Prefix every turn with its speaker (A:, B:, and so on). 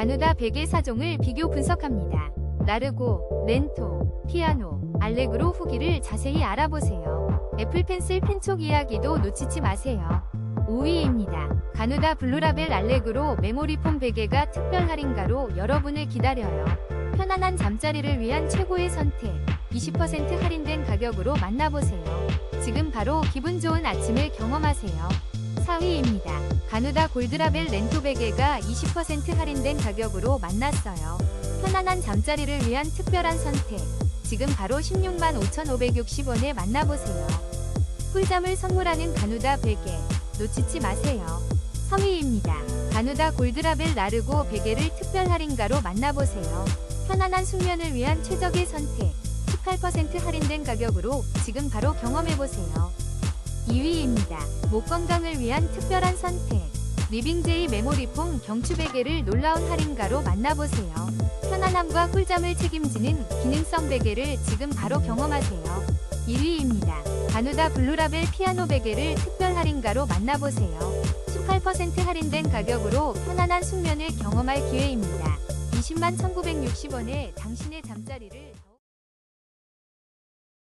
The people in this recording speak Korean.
A: 가누다 베개 사종을 비교 분석합니다. 라르고, 렌토, 피아노, 알렉으로 후기를 자세히 알아보세요. 애플 펜슬 펜촉 이야기도 놓치지 마세요. 5위입니다. 가누다 블루라벨 알렉으로 메모리폼 베개가 특별 할인가로 여러분을 기다려요. 편안한 잠자리를 위한 최고의 선택. 20% 할인된 가격으로 만나보세요. 지금 바로 기분 좋은 아침을 경험하세요. 4위입니다. 가누다 골드라벨 렌토 베개가 20% 할인된 가격으로 만났어요. 편안한 잠자리를 위한 특별한 선택. 지금 바로 16만 5,560원에 만나보세요. 꿀잠을 선물하는 가누다 베개. 놓치지 마세요. 3위입니다. 가누다 골드라벨 나르고 베개를 특별 할인가로 만나보세요. 편안한 숙면을 위한 최적의 선택. 18% 할인된 가격으로 지금 바로 경험해보세요. 2위입니다. 목 건강을 위한 특별한 선택. 리빙제이 메모리폼 경추 베개를 놀라운 할인가로 만나보세요. 편안함과 꿀잠을 책임지는 기능성 베개를 지금 바로 경험하세요. 1위입니다. 가누다 블루라벨 피아노 베개를 특별 할인가로 만나보세요. 18% 할인된 가격으로 편안한 숙면을 경험할 기회입니다. 20만 1960원에 당신의 잠자리를